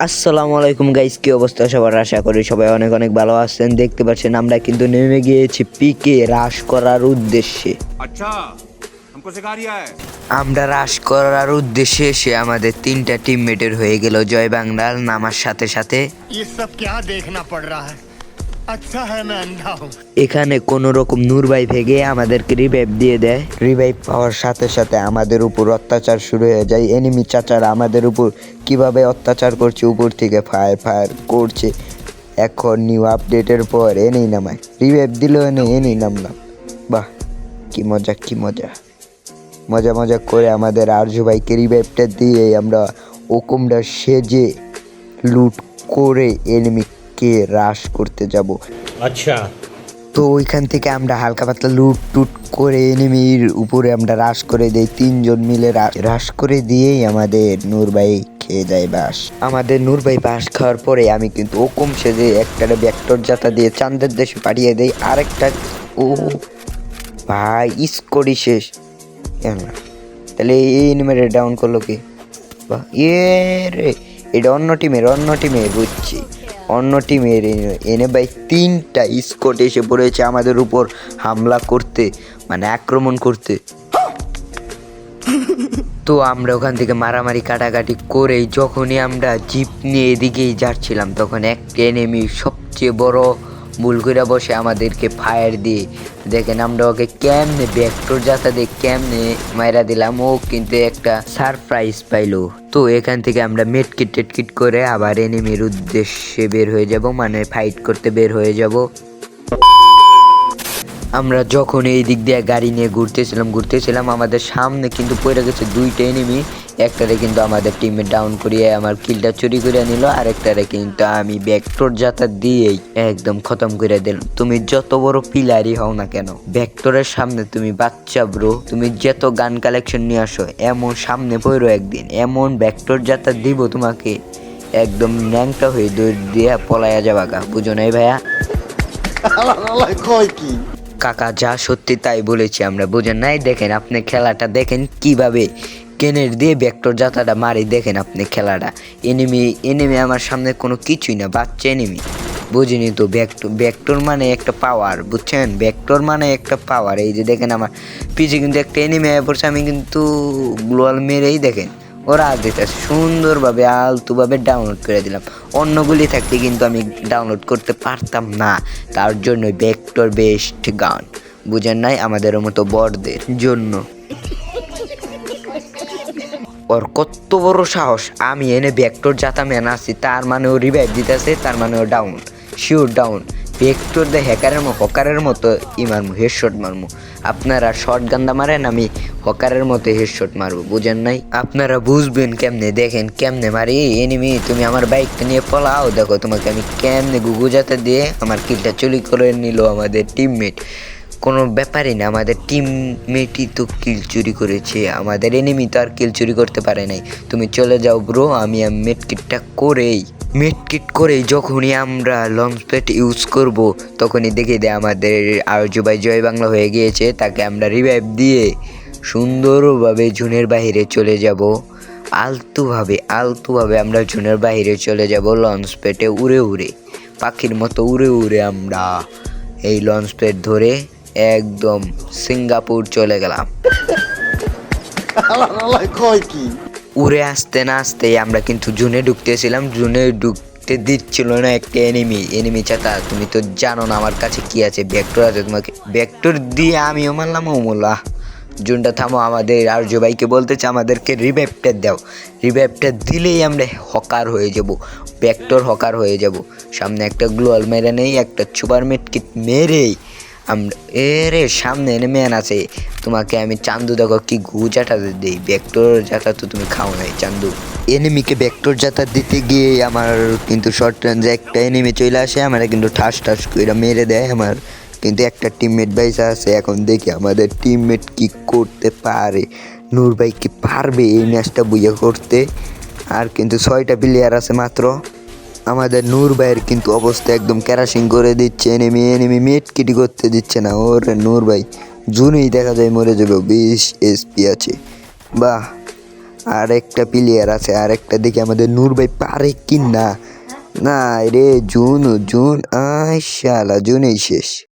আসসালামু আলাইকুম গাইস কি অবস্থা সবার? আশা করি সবাই অনেক অনেক ভালো আছেন। দেখতে পাচ্ছেন আমরা কিন্তু নেমে গিয়েছি পিকে হ্রাস করার উদ্দেশ্যে। আমরা হ্রাস করার উদ্দেশ্যে এসে আমাদের তিনটা টিমমেটের হয়ে গেল জয় বাংলার নামার সাথে সাথে। এখানে কোনো রকম নুরবাই ভেগে আমাদেরকে রিভাইভ দিয়ে দেয়। রিভাইভ পাওয়ার সাথে সাথে আমাদের উপর অত্যাচার শুরু হয়ে যায়। এনিমি চাচারা আমাদের উপর কীভাবে অত্যাচার করছে, উপর থেকে ফায়ার ফায়ার করছে। এখন নিউ আপডেটের পর এনেই নামায়। রিভাইভ দিলেও এনে এনেই নামলাম। বাহ, কি মজা কি মজা। মজা মজা করে আমাদের আরজু ভাইকে রিভাইভটা দিয়ে আমরা ওকুমটা সেজে লুট করে এনিমি কে হ্রাস করতে যাব। আচ্ছা। তো ওইখান থেকে আমরা হালকা পাতলা লুট টুট করে এনিমির উপরে আমরা হ্রাস করে দেই। তিনজন মিলে হ্রাস করে দিয়েই আমাদের নূরবাই খেয়ে যায় বাস। আমাদের নূরবাই বাস খাওয়ার পরে আমি কিন্তু ও কমছে যে একটা ব্যাক্টর যাতা দিয়ে চান্দের দেশে পাঠিয়ে দেই। আরেকটা ও ভাই স্কোরই শেষ। তাহলে এই এনিমের ডাউন করল কি? বা এ রে এটা অন্য টিমের অন্য টিমের অন্য টিম এনে- বাই তিনটা স্কোট এসে পড়েছে আমাদের উপর হামলা করতে মানে আক্রমণ করতে। তো আমরা ওখান থেকে মারামারি কাটাকাটি করে যখনই আমরা জিপ নিয়ে এদিকেই যাচ্ছিলাম, তখন একটা এনেমি সবচেয়ে বড় ভুল করে বসে আমাদেরকে ফায়ার দিয়ে। দেখেন, আমরা ওকে কেমনে ব্যাক্টর যাতা দিয়ে কেমনে মাইরা দিলাম, ও কিন্তু একটা সারপ্রাইজ পাইলো। তো এখান থেকে আমরা মেটকিট টেটকিট করে আবার এনিমির উদ্দেশ্যে বের হয়ে যাব মানে ফাইট করতে বের হয়ে যাব। আমরা যখন এই দিক দিয়ে গাড়ি নিয়ে ঘুরতেছিলাম ঘুরতেছিলাম, আমাদের সামনে কিন্তু পড়ে গেছে দুইটা এনিমি একটারে কিন্তু আমাদের টিমে ডাউন করিয়ে আমার কিলটা চুরি করে নিল আরেকটারে কিন্তু আমি ব্যাকটোর যাতা দিয়েই একদম খতম করে দিলাম তুমি যত বড় পিলারই হও না কেন ব্যাকটোরের সামনে তুমি বাচ্চা ব্রো তুমি যত গান কালেকশন নিয়ে আসো এমন সামনে পড়ো একদিন এমন ব্যাকটোর যাতা দিব তোমাকে একদম ন্যাংটা হয়ে দৌড় দিয়ে পলায়া যাবা গা বুঝো নাই ভাইয়া? কাকা যা সত্যি তাই বলেছি আমরা বুঝেন নাই? দেখেন আপনি খেলাটা দেখেন কীভাবে কেনের দিয়ে ব্যাক্টর যাতাটা মারি, দেখেন আপনি খেলাটা। এনিমি এনিমি আমার সামনে কোনো কিছুই না, বাচ্চা এনিমি বুঝিনি তো ব্যাক্টর ব্যাক্টর মানে একটা পাওয়ার বুঝছেন? ব্যাক্টর মানে একটা পাওয়ার এই যে দেখেন আমার পিছে কিন্তু একটা এনিমি আয় পড়ছে, আমি কিন্তু গ্লোয়াল মেরেই দেখেন। ওরা আজ দিতে সুন্দরভাবে, আলতুভাবে ডাউনলোড করে দিলাম। অন্যগুলি থাকতে কিন্তু আমি ডাউনলোড করতে পারতাম না। তার জন্য ভেক্টর বেস্ট গান বুঝেন নাই? আমাদের মতো বড়দের জন্য। ওর কত বড় সাহস। আমি এনে ভেক্টর যাতা ম্যান আছি, তার মানে ও রিভাইভ দিতেছে, তার মানে ও ডাউন শিওর ডাউন ভেক্টর দে হ্যাকারের মতো হকারের মতো ই মারমু হেডশট মারমু। আপনারা শর্ট গান্দা মারেন, আমি হকারের মতো হেডশট মারবো, বুঝেন নাই? আপনারা বুঝবেন কেমনে, দেখেন কেমনে মারি এনিমি তুমি আমার বাইকটা নিয়ে পলাও। দেখো তোমাকে আমি কেমনে গুগু যাতে দিয়ে আমার কিলটা চুরি করে নিল আমাদের টিমমেট কোনো ব্যাপারই না, আমাদের টিমমেটই তো কিল চুরি করেছে, আমাদের এনিমি তো আর কিল চুরি করতে পারে নাই। তুমি চলে যাও ব্রো আমি মেটকিটটা করেই মেটকিট করেই যখনই আমরা লঞ্চ প্যাড ইউজ করব, তখনই দেখে দেয় আমাদের ভাই জয় বাংলা হয়ে গিয়েছে, তাকে আমরা রিভাইভ দিয়ে সুন্দরভাবে জুনের বাহিরে চলে যাব। আলতুভাবে আলতুভাবে আমরা জুনের বাহিরে চলে যাব লঞ্চ প্যাডে উড়ে উড়ে, পাখির মতো উড়ে উড়ে আমরা এই লঞ্চ প্যাড ধরে একদম সিঙ্গাপুর চলে গেলাম। উড়ে আসতে না আসতেই আমরা কিন্তু জুনে ঢুকতেছিলাম। জুনে ঢুকতে দিচ্ছিল না একটা এনিমি এনিমি চাতা তুমি তো জানো না আমার কাছে কি আছে। ভেক্টর আছে তোমাকে। ভেক্টর দিয়ে আমিও মারলাম ও মোল্লা জুনটা থামো আমাদের আর্য ভাইকে বলতেছে আমাদেরকে রিভাইভটা দাও। রিভাইভটা দিলেই আমরা হকার হয়ে যাব। ভেক্টর হকার হয়ে যাব। সামনে একটা গ্লোয়াল মেরে নেই একটা সুপার মেট কিট মেরেই এ রে সামনে এনে ম্যান আছে। তোমাকে আমি চান্দু, দেখো কি ঘু জাটা দিই। ভেক্টর জাতা তো তুমি খাও নাই, চান্দু। এনিমিকে ভেক্টর জাতা দিতে গিয়ে আমার কিন্তু শর্ট রেঞ্জে একটা এনিমি চলে আসে, আমার কিন্তু ঠাস ঠাস করে মেরে দেয় আমার। কিন্তু একটা টিমমেট বাইসা আছে, এখন দেখি আমাদের টিমমেট কি করতে পারে। নূর ভাই কি পারবে এই ম্যাচটা বুঝে করতে? আর কিন্তু ছয়টা প্লেয়ার আছে মাত্র। আমাদের নূর ভাইয়ের কিন্তু অবস্থা একদম ক্যারাসিং করে দিচ্ছে এনেমি এনেমি মেট কিটি করতে দিচ্ছে না। ওর নূর ভাই, জুনেই দেখা যায় মরে যাবে, বিশ এসপি আছে। বাহ আর একটা প্লেয়ার আছে আর একটা দেখি আমাদের নূর ভাই পারে কি না না রে, জুন জুন, আয় শালা, জুনেই শেষ।